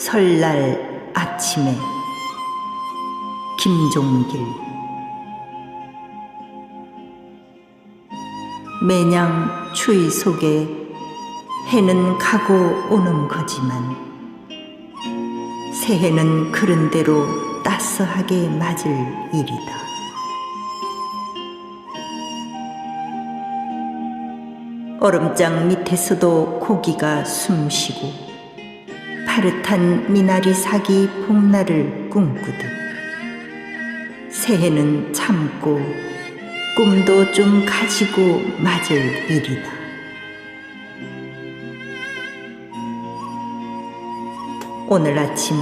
설날 아침에 김종길 매냥 추위 속에 해는 가고 오는 거지만 새해는 그런 대로 따스하게 맞을 일이다. 얼음장 밑에서도 고기가 숨쉬고 파릇한 미나리 사기 봄날을 꿈꾸듯 새해는 참고 꿈도 좀 가지고 맞을 일이다. 오늘 아침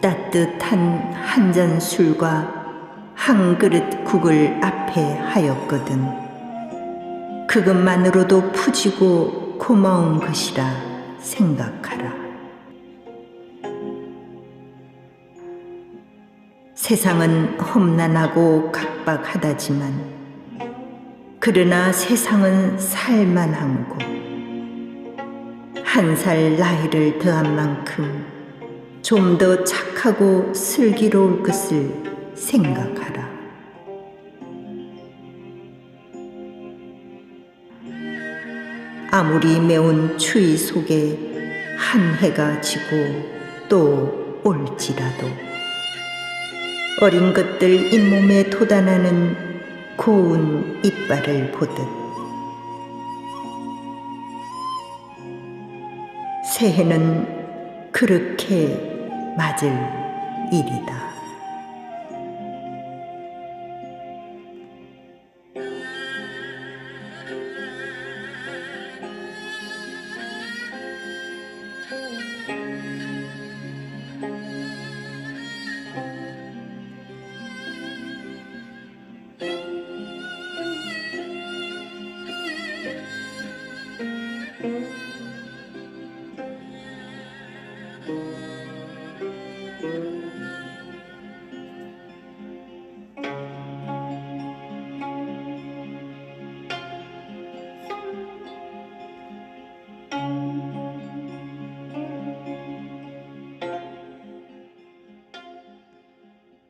따뜻한 한 잔 술과 한 그릇 국을 앞에 하였거든. 그것만으로도 푸지고 고마운 것이라 생각하라. 세상은 험난하고 각박하다지만 그러나 세상은 살만한 곳. 한살 나이를 더한 만큼 좀 더 착하고 슬기로울 것을 생각하라. 아무리 매운 추위 속에 한 해가 지고 또 올지라도 어린 것들 잇몸에 돋아나는 고운 이빨을 보듯 새해는 그렇게 맞을 일이다.